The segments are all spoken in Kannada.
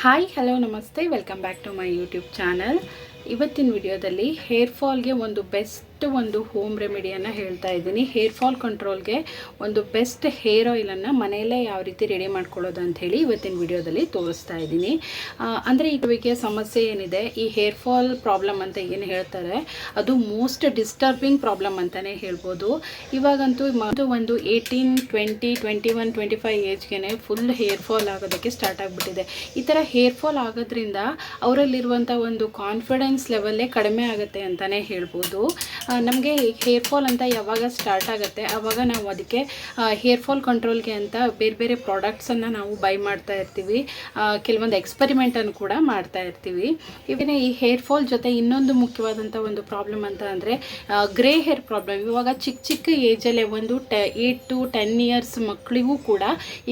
ಹಾಯ್ ಹಲೋ ನಮಸ್ತೆ. Welcome back to my YouTube channel ಇವತ್ತಿನ ವಿಡಿಯೋದಲ್ಲಿ ಹೇರ್ ಫಾಲ್ಗೆ ಒಂದು ಬೆಸ್ಟ್ ಒಂದು ಹೋಮ್ ರೆಮಿಡಿಯನ್ನು ಹೇಳ್ತಾ ಇದ್ದೀನಿ. ಹೇರ್ ಫಾಲ್ ಕಂಟ್ರೋಲ್ಗೆ ಒಂದು ಬೆಸ್ಟ್ ಹೇರ್ ಆಯಿಲನ್ನು ಮನೆಯಲ್ಲೇ ಯಾವ ರೀತಿ ರೆಡಿ ಮಾಡ್ಕೊಳ್ಳೋದು ಅಂತ ಹೇಳಿ ಇವತ್ತಿನ ವಿಡಿಯೋದಲ್ಲಿ ತೋರಿಸ್ತಾ ಇದ್ದೀನಿ. ಅಂದರೆ ಈಗ ಸಮಸ್ಯೆ ಏನಿದೆ, ಈ ಹೇರ್ ಫಾಲ್ ಪ್ರಾಬ್ಲಮ್ ಅಂತ ಏನು ಹೇಳ್ತಾರೆ, ಅದು ಮೋಸ್ಟ್ ಡಿಸ್ಟರ್ಬಿಂಗ್ ಪ್ರಾಬ್ಲಮ್ ಅಂತಲೇ ಹೇಳ್ಬೋದು. ಇವಾಗಂತೂ ಒಂದು eighteen twenty twenty one twenty five ಏಜ್ಗೆ full hair fall ಆಗೋದಕ್ಕೆ ಸ್ಟಾರ್ಟ್ ಆಗಿಬಿಟ್ಟಿದೆ. ಈ ಥರ ಹೇರ್ ಫಾಲ್ ಆಗೋದ್ರಿಂದ ಅವರಲ್ಲಿರುವಂಥ ಒಂದು ಕಾನ್ಫಿಡೆನ್ಸ್ ಲೆವೆಲ್ಲೇ ಕಡಿಮೆ ಆಗುತ್ತೆ ಅಂತಲೇ ಹೇಳ್ಬೋದು. ನಮಗೆ ಹೇರ್ ಫಾಲ್ ಅಂತ ಯಾವಾಗ ಸ್ಟಾರ್ಟ್ ಆಗುತ್ತೆ ಆವಾಗ ನಾವು ಅದಕ್ಕೆ ಹೇರ್ ಫಾಲ್ ಕಂಟ್ರೋಲ್ಗೆ ಅಂತ ಬೇರೆ ಬೇರೆ ಪ್ರಾಡಕ್ಟ್ಸನ್ನು ನಾವು ಬೈ ಮಾಡ್ತಾ ಇರ್ತೀವಿ. ಕೆಲವೊಂದು ಎಕ್ಸ್ಪರಿಮೆಂಟನ್ನು ಕೂಡ ಮಾಡ್ತಾ ಇರ್ತೀವಿ. ಇವೇ ಈ ಹೇರ್ ಫಾಲ್ ಜೊತೆ ಇನ್ನೊಂದು ಮುಖ್ಯವಾದಂಥ ಒಂದು ಪ್ರಾಬ್ಲಮ್ ಅಂತ ಅಂದರೆ ಗ್ರೇ ಹೇರ್ ಪ್ರಾಬ್ಲಮ್ ಇವಾಗ ಚಿಕ್ಕ ಚಿಕ್ಕ ಏಜಲ್ಲೇ ಒಂದು ಟ ಏಯ್ಟ್ ಟು ಟೆನ್ ಇಯರ್ಸ್ ಮಕ್ಕಳಿಗೂ ಕೂಡ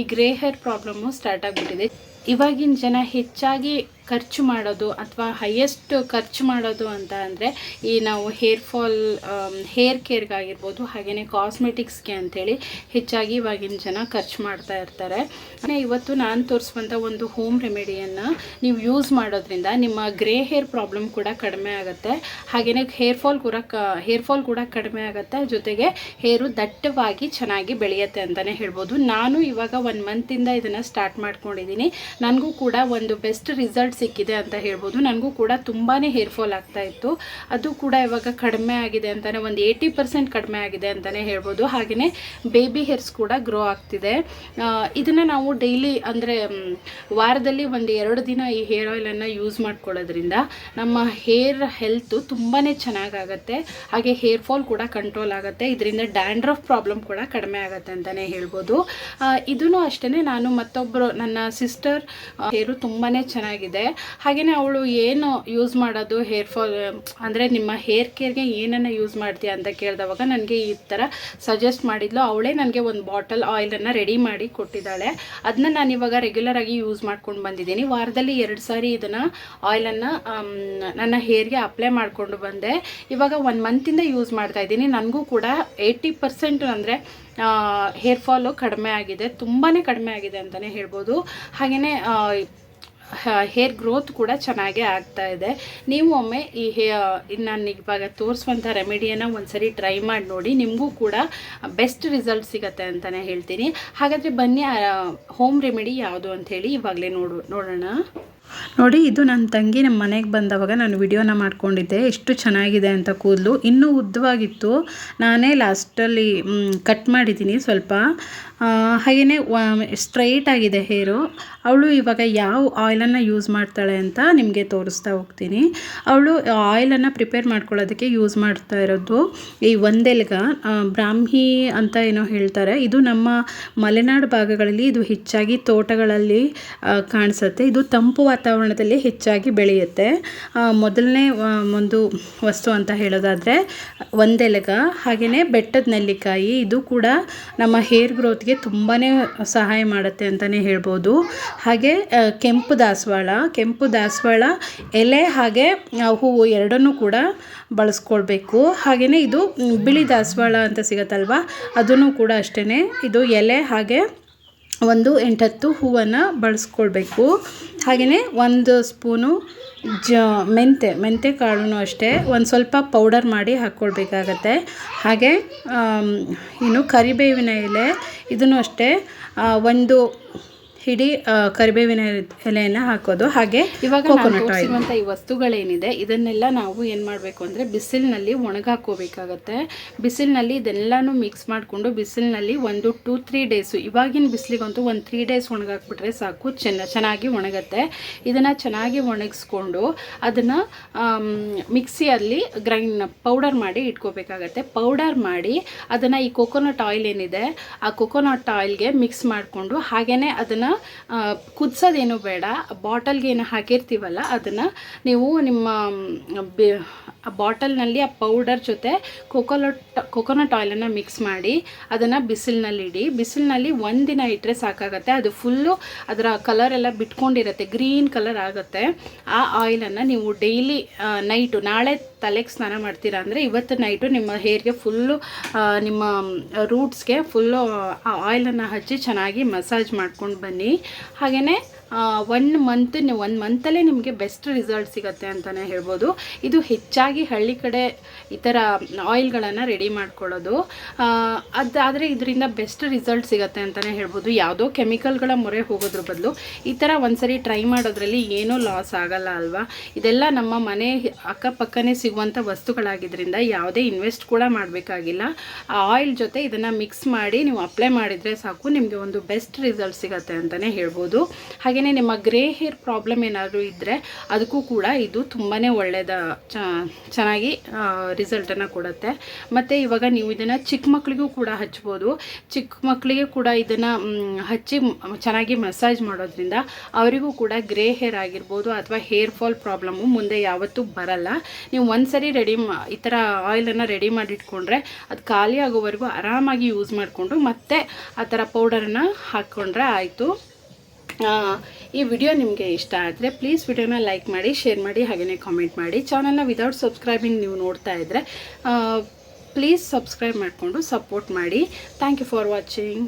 ಈ ಗ್ರೇ ಹೇರ್ ಪ್ರಾಬ್ಲಮ್ಮು ಸ್ಟಾರ್ಟ್ ಆಗಿಬಿಟ್ಟಿದೆ. ಇವಾಗಿನ ಜನ ಹೆಚ್ಚಾಗಿ ಖರ್ಚು ಮಾಡೋದು ಅಥವಾ ಹೈಯೆಸ್ಟ್ ಖರ್ಚು ಮಾಡೋದು ಅಂತ ಅಂದರೆ ಈ ನಾವು ಹೇರ್ ಫಾಲ್ ಹೇರ್ ಕೇರ್ಗಾಗಿರ್ಬೋದು ಹಾಗೆಯೇ ಕಾಸ್ಮೆಟಿಕ್ಸ್ಗೆ ಅಂಥೇಳಿ ಹೆಚ್ಚಾಗಿ ಇವಾಗಿನ ಜನ ಖರ್ಚು ಮಾಡ್ತಾ ಇರ್ತಾರೆ. ಇವತ್ತು ನಾನು ತೋರಿಸುವಂಥ ಒಂದು ಹೋಮ್ ರೆಮಿಡಿಯನ್ನು ನೀವು ಯೂಸ್ ಮಾಡೋದ್ರಿಂದ ನಿಮ್ಮ ಗ್ರೇ ಹೇರ್ ಪ್ರಾಬ್ಲಮ್ ಕೂಡ ಕಡಿಮೆ ಆಗುತ್ತೆ. ಹಾಗೆಯೇ ಹೇರ್ ಫಾಲ್ ಕೂಡ ಕ ಹೇರ್ ಫಾಲ್ ಕೂಡ ಕಡಿಮೆ ಆಗುತ್ತೆ. ಜೊತೆಗೆ ಹೇರು ದಟ್ಟವಾಗಿ ಚೆನ್ನಾಗಿ ಬೆಳೆಯುತ್ತೆ ಅಂತಲೇ ಹೇಳ್ಬೋದು. ನಾನು ಇವಾಗ ಒನ್ ಮಂತಿಂದ ಇದನ್ನು ಸ್ಟಾರ್ಟ್ ಮಾಡ್ಕೊಂಡಿದ್ದೀನಿ. ನನಗೂ ಕೂಡ ಒಂದು ಬೆಸ್ಟ್ ರಿಸಲ್ಟ್ ಸಿಕ್ಕಿದೆ ಅಂತ ಹೇಳ್ಬೋದು. ನನಗೂ ಕೂಡ ತುಂಬಾ ಹೇರ್ ಫಾಲ್ ಆಗ್ತಾ ಇತ್ತು. ಅದು ಕೂಡ ಇವಾಗ ಕಡಿಮೆ ಆಗಿದೆ ಅಂತಲೇ ಒಂದು ಏಯ್ಟಿ ಪರ್ಸೆಂಟ್ ಕಡಿಮೆ ಆಗಿದೆ ಅಂತಲೇ ಹೇಳ್ಬೋದು. ಹಾಗೆಯೇ ಬೇಬಿ ಹೇರ್ಸ್ ಕೂಡ ಗ್ರೋ ಆಗ್ತಿದೆ. ಇದನ್ನು ನಾವು ಡೈಲಿ ಅಂದರೆ ವಾರದಲ್ಲಿ ಒಂದು ಎರಡು ದಿನ ಈ ಹೇರ್ ಆಯಿಲನ್ನು ಯೂಸ್ ಮಾಡ್ಕೊಳ್ಳೋದ್ರಿಂದ ನಮ್ಮ ಹೇರ್ ಹೆಲ್ತು ತುಂಬಾ ಚೆನ್ನಾಗಾಗತ್ತೆ. ಹಾಗೆ ಹೇರ್ ಫಾಲ್ ಕೂಡ ಕಂಟ್ರೋಲ್ ಆಗುತ್ತೆ. ಇದರಿಂದ ಡ್ಯಾಂಡ್ರಫ್ ಪ್ರಾಬ್ಲಮ್ ಕೂಡ ಕಡಿಮೆ ಆಗುತ್ತೆ ಅಂತಲೇ ಹೇಳ್ಬೋದು. ಇದೂ ಅಷ್ಟೇ ನಾನು ಮತ್ತೊಬ್ಬರು ನನ್ನ ಸಿಸ್ಟರ್ ಹೇರು ತುಂಬಾ ಚೆನ್ನಾಗಿದೆ. ಹಾಗೆಯೇ ಅವಳು ಏನು ಯೂಸ್ ಮಾಡೋದು ಹೇರ್ ಫಾಲ್ ಅಂದರೆ ನಿಮ್ಮ ಹೇರ್ ಕೇರ್ಗೆ ಏನನ್ನು ಯೂಸ್ ಮಾಡ್ತೀಯ ಅಂತ ಕೇಳಿದವಾಗ ನನಗೆ ಈ ಥರ ಸಜೆಸ್ಟ್ ಮಾಡಿದ್ಲು. ಅವಳೇ ನನಗೆ ಒಂದು ಬಾಟಲ್ ಆಯಿಲನ್ನು ರೆಡಿ ಮಾಡಿ ಕೊಟ್ಟಿದ್ದಾಳೆ. ಅದನ್ನ ನಾನು ಇವಾಗ ರೆಗ್ಯುಲರ್ ಆಗಿ ಯೂಸ್ ಮಾಡ್ಕೊಂಡು ಬಂದಿದ್ದೀನಿ. ವಾರದಲ್ಲಿ ಎರಡು ಸಾರಿ ಇದನ್ನು ಆಯಿಲನ್ನು ನನ್ನ ಹೇರ್ಗೆ ಅಪ್ಲೈ ಮಾಡಿಕೊಂಡು ಬಂದೆ. ಇವಾಗ ಒನ್ ಮಂತಿಂದ ಯೂಸ್ ಮಾಡ್ತಾ ಇದ್ದೀನಿ. ನನಗೂ ಕೂಡ ಏಯ್ಟಿ ಪರ್ಸೆಂಟ್ ಅಂದರೆ ಹೇರ್ ಫಾಲು ಕಡಿಮೆ ಆಗಿದೆ ತುಂಬಾ ಕಡಿಮೆ ಆಗಿದೆ ಅಂತಲೇ ಹೇಳ್ಬೋದು. ಹಾಗೆಯೇ ಹೇರ್ ಗ್ರೋತ್ ಕೂಡ ಚೆನ್ನಾಗೇ ಆಗ್ತಾ ಇದೆ. ನೀವು ಒಮ್ಮೆ ಈ ಹೇ ನಾನು ಇವಾಗ ತೋರಿಸುವಂಥ ರೆಮಿಡಿಯನ್ನು ಒಂದ್ಸರಿ ಟ್ರೈ ಮಾಡಿ ನೋಡಿ, ನಿಮಗೂ ಕೂಡ ಬೆಸ್ಟ್ ರಿಸಲ್ಟ್ ಸಿಗತ್ತೆ ಅಂತಲೇ ಹೇಳ್ತೀನಿ. ಹಾಗಾದರೆ ಬನ್ನಿ ಹೋಮ್ ರೆಮಿಡಿ ಯಾವುದು ಅಂಥೇಳಿ ಇವಾಗಲೇ ನೋಡು, ನೋಡೋಣ. ನೋಡಿ, ಇದು ನನ್ನ ತಂಗಿ ನಮ್ಮ ಮನೆಗೆ ಬಂದವಾಗ ನಾನು ವಿಡಿಯೋನ ಮಾಡ್ಕೊಂಡಿದ್ದೆ. ಎಷ್ಟು ಚೆನ್ನಾಗಿದೆ ಅಂತ ಕೂದಲು. ಇನ್ನೂ ಉದ್ದವಾಗಿತ್ತು. ನಾನೇ ಲಾಸ್ಟಲ್ಲಿ ಕಟ್ ಮಾಡಿದ್ದೀನಿ ಸ್ವಲ್ಪ. ಹಾಗೆಯೇ ಸ್ಟ್ರೈಟ್ ಆಗಿದೆ ಹೇರು. ಅವಳು ಇವಾಗ ಯಾವ ಆಯಿಲನ್ನು ಯೂಸ್ ಮಾಡ್ತಾಳೆ ಅಂತ ನಿಮಗೆ ತೋರಿಸ್ತಾ ಹೋಗ್ತೀನಿ. ಅವಳು ಆಯಿಲನ್ನು ಪ್ರಿಪೇರ್ ಮಾಡ್ಕೊಳ್ಳೋದಕ್ಕೆ ಯೂಸ್ ಮಾಡ್ತಾ ಇರೋದು ಈ ಒಂದೆಲ್ಗ. ಬ್ರಾಹ್ಮಿ ಅಂತ ಏನೋ ಹೇಳ್ತಾರೆ. ಇದು ನಮ್ಮ ಮಲೆನಾಡು ಭಾಗಗಳಲ್ಲಿ ಇದು ಹೆಚ್ಚಾಗಿ ತೋಟಗಳಲ್ಲಿ ಕಾಣಿಸುತ್ತೆ. ಇದು ತಂಪು ವಾತಾವರಣದಲ್ಲಿ ಹೆಚ್ಚಾಗಿ ಬೆಳೆಯುತ್ತೆ. ಮೊದಲನೇ ಒಂದು ವಸ್ತು ಅಂತ ಹೇಳೋದಾದರೆ ಒಂದೆಲಗ ಹಾಗೆಯೇ ಬೆಟ್ಟದ ನೆಲ್ಲಿಕಾಯಿ, ಇದು ಕೂಡ ನಮ್ಮ ಹೇರ್ ಗ್ರೋತ್ಗೆ ತುಂಬಾ ಸಹಾಯ ಮಾಡುತ್ತೆ ಅಂತಲೇ ಹೇಳ್ಬೋದು. ಹಾಗೆ ಕೆಂಪು ದಾಸವಾಳ ಕೆಂಪು ದಾಸವಾಳ ಎಲೆ ಹಾಗೆ ಹೂವು ಎರಡನ್ನೂ ಕೂಡ ಬಳಸ್ಕೊಳ್ಬೇಕು. ಹಾಗೆಯೇ ಇದು ಬಿಳಿ ದಾಸವಾಳ ಅಂತ ಸಿಗತ್ತಲ್ವ, ಅದನ್ನು ಕೂಡ ಅಷ್ಟೇ ಇದು ಎಲೆ ಹಾಗೆ ಒಂದು ಎಂಟತ್ತು ಹೂವನ್ನು ಬಳಸ್ಕೊಳ್ಬೇಕು. ಹಾಗೆಯೇ ಒಂದು ಸ್ಪೂನು ಜ ಮೆಂತೆ ಮೆಂತೆ ಕಾಳು ಅಷ್ಟೇ ಒಂದು ಸ್ವಲ್ಪ ಪೌಡರ್ ಮಾಡಿ ಹಾಕ್ಕೊಳ್ಬೇಕಾಗತ್ತೆ. ಹಾಗೆ ಇನ್ನು ಕರಿಬೇವಿನ ಎಲೆ, ಇದನ್ನು ಅಷ್ಟೇ ಒಂದು ಹಿಡಿ ಕರಿಬೇವಿನ ಎಲೆಯನ್ನು ಹಾಕೋದು. ಹಾಗೆ ಇವಾಗ ಕೋಕೋನಟ್ ಆಯಿಲ್ ಈ ವಸ್ತುಗಳೇನಿದೆ ಇದನ್ನೆಲ್ಲ ನಾವು ಏನು ಮಾಡಬೇಕು ಅಂದರೆ ಬಿಸಿಲಿನಲ್ಲಿ ಒಣಗಾಕೋಬೇಕಾಗತ್ತೆ. ಬಿಸಿಲಿನಲ್ಲಿ ಇದೆಲ್ಲನೂ ಮಿಕ್ಸ್ ಮಾಡಿಕೊಂಡು ಬಿಸಿಲಿನಲ್ಲಿ ಒಂದು ಟೂ ತ್ರೀ ಡೇಸು ಇವಾಗಿನ ಬಿಸಿಲಿಗಂತೂ ಒಂದು ತ್ರೀ ಡೇಸ್ ಒಣಗಾಕ್ಬಿಟ್ರೆ ಸಾಕು ಚೆನ್ನ ಚೆನ್ನಾಗಿ ಒಣಗತ್ತೆ. ಇದನ್ನು ಚೆನ್ನಾಗಿ ಒಣಗಿಸ್ಕೊಂಡು ಅದನ್ನು ಮಿಕ್ಸಿಯಲ್ಲಿ ಗ್ರೈಂಡ್ ಪೌಡರ್ ಮಾಡಿ ಇಟ್ಕೋಬೇಕಾಗತ್ತೆ. ಪೌಡರ್ ಮಾಡಿ ಅದನ್ನು ಈ ಕೋಕೋನಟ್ ಆಯಿಲ್ ಏನಿದೆ ಆ ಕೋಕೋನಟ್ ಆಯಿಲ್ಗೆ ಮಿಕ್ಸ್ ಮಾಡಿಕೊಂಡು ಹಾಗೆಯೇ ಅದನ್ನು ಕುದಿಸೋದೇನು ಬೇಡ ಬಾಟಲ್ಗೆ ಏನು ಹಾಕಿರ್ತೀವಲ್ಲ ಅದನ್ನು ನೀವು ನಿಮ್ಮ ಆ ಬಾಟಲ್ನಲ್ಲಿ ಆ ಪೌಡರ್ ಜೊತೆ ಕೋಕೋನಟ್ ಕೊಕೊನಟ್ ಆಯಿಲನ್ನು ಮಿಕ್ಸ್ ಮಾಡಿ ಅದನ್ನು ಬಿಸಿಲಿನಲ್ಲಿ ಇಡಿ. ಬಿಸಿಲಿನಲ್ಲಿ ಒಂದಿನ ಇಟ್ಟರೆ ಸಾಕಾಗತ್ತೆ. ಅದು ಫುಲ್ಲು ಅದರ ಕಲರ್ ಎಲ್ಲ ಬಿಟ್ಕೊಂಡಿರುತ್ತೆ. ಗ್ರೀನ್ ಕಲರ್ ಆಗುತ್ತೆ. ಆ ಆಯಿಲನ್ನು ನೀವು ಡೈಲಿ ನೈಟು, ನಾಳೆ ತಲೆಗೆ ಸ್ನಾನ ಮಾಡ್ತೀರಾ ಅಂದರೆ ಇವತ್ತು ನೈಟು ನಿಮ್ಮ ಹೇರ್ಗೆ ಫುಲ್ಲು ನಿಮ್ಮ ರೂಟ್ಸ್ಗೆ ಫುಲ್ಲು ಆಯಿಲನ್ನು ಹಚ್ಚಿ ಚೆನ್ನಾಗಿ ಮಸಾಜ್ ಮಾಡ್ಕೊಂಡು ಬನ್ನಿ. ಹಾಗೆಯೇ ಒನ್ ಮಂತ್ ಒನ್ ಮಂತಲ್ಲೇ ನಿಮಗೆ ಬೆಸ್ಟ್ ರಿಸಲ್ಟ್ ಸಿಗುತ್ತೆ ಅಂತಲೇ ಹೇಳ್ಬೋದು. ಇದು ಹೆಚ್ಚಾಗಿ ಹಳ್ಳಿ ಕಡೆ ಈ ಥರ ಆಯಿಲ್ಗಳನ್ನು ರೆಡಿ ಮಾಡ್ಕೊಳ್ಳೋದು. ಅದಾದರೆ ಇದರಿಂದ ಬೆಸ್ಟ್ ರಿಸಲ್ಟ್ ಸಿಗುತ್ತೆ ಅಂತಲೇ ಹೇಳ್ಬೋದು. ಯಾವುದೋ ಕೆಮಿಕಲ್ಗಳ ಮೊರೆ ಹೋಗೋದ್ರ ಬದಲು ಈ ಥರ ಒಂದ್ಸರಿ ಟ್ರೈ ಮಾಡೋದ್ರಲ್ಲಿ ಏನೂ ಲಾಸ್ ಆಗಲ್ಲ ಅಲ್ವಾ? ಇದೆಲ್ಲ ನಮ್ಮ ಮನೆ ಅಕ್ಕಪಕ್ಕನೇ ಸಿಗುವಂಥ ವಸ್ತುಗಳಾಗಿದ್ದರಿಂದ ಯಾವುದೇ ಇನ್ವೆಸ್ಟ್ ಕೂಡ ಮಾಡಬೇಕಾಗಿಲ್ಲ. ಆ ಆಯಿಲ್ ಜೊತೆ ಇದನ್ನು ಮಿಕ್ಸ್ ಮಾಡಿ ನೀವು ಅಪ್ಲೈ ಮಾಡಿದರೆ ಸಾಕು, ನಿಮಗೆ ಒಂದು ಬೆಸ್ಟ್ ರಿಸಲ್ಟ್ ಸಿಗುತ್ತೆ ಅಂತಲೇ ಹೇಳ್ಬೋದು. ಹಾಗೆಯೇ ನಿಮ್ಮ ಗ್ರೇ ಹೇರ್ ಪ್ರಾಬ್ಲಮ್ ಏನಾದರೂ ಇದ್ದರೆ ಅದಕ್ಕೂ ಕೂಡ ಇದು ತುಂಬಾ ಒಳ್ಳೆಯದ ಚೆನ್ನಾಗಿ ರಿಸಲ್ಟನ್ನು ಕೊಡುತ್ತೆ. ಮತ್ತು ಇವಾಗ ನೀವು ಇದನ್ನು ಚಿಕ್ಕ ಮಕ್ಕಳಿಗೂ ಕೂಡ ಹಚ್ಬೋದು. ಚಿಕ್ಕ ಮಕ್ಕಳಿಗೆ ಕೂಡ ಇದನ್ನು ಹಚ್ಚಿ, ಚೆನ್ನಾಗಿ ಮಸಾಜ್ ಮಾಡೋದ್ರಿಂದ ಅವರಿಗೂ ಕೂಡ ಗ್ರೇ ಹೇರ್ ಆಗಿರ್ಬೋದು ಅಥವಾ ಹೇರ್ ಫಾಲ್ ಪ್ರಾಬ್ಲಮ್ಮು ಮುಂದೆ ಯಾವತ್ತೂ ಬರಲ್ಲ. ನೀವು ಒಂದ್ಸರಿ ರೆಡಿ ಮಾ, ಈ ಥರ ಆಯಿಲನ್ನು ರೆಡಿ ಮಾಡಿಟ್ಕೊಂಡ್ರೆ ಅದು ಖಾಲಿ ಆಗೋವರೆಗೂ ಆರಾಮಾಗಿ ಯೂಸ್ ಮಾಡಿಕೊಂಡು ಮತ್ತೆ ಆ ಥರ ಪೌಡರನ್ನು ಹಾಕ್ಕೊಂಡ್ರೆ ಆಯಿತು. ಈ ವಿಡಿಯೋ ನಿಮಗೆ ಇಷ್ಟ ಆದರೆ ಪ್ಲೀಸ್ ವಿಡಿಯೋನ ಲೈಕ್ ಮಾಡಿ ಶೇರ್ ಮಾಡಿ ಹಾಗೆಯೇ ಕಾಮೆಂಟ್ ಮಾಡಿ. ಚಾನಲ್ನ ವಿದೌಟ್ ಸಬ್ಸ್ಕ್ರೈಬಿಂಗ್ ನೀವು ನೋಡ್ತಾ ಇದ್ದರೆ ಪ್ಲೀಸ್ ಸಬ್ಸ್ಕ್ರೈಬ್ ಮಾಡಿಕೊಂಡು ಸಪೋರ್ಟ್ ಮಾಡಿ. Thank you for watching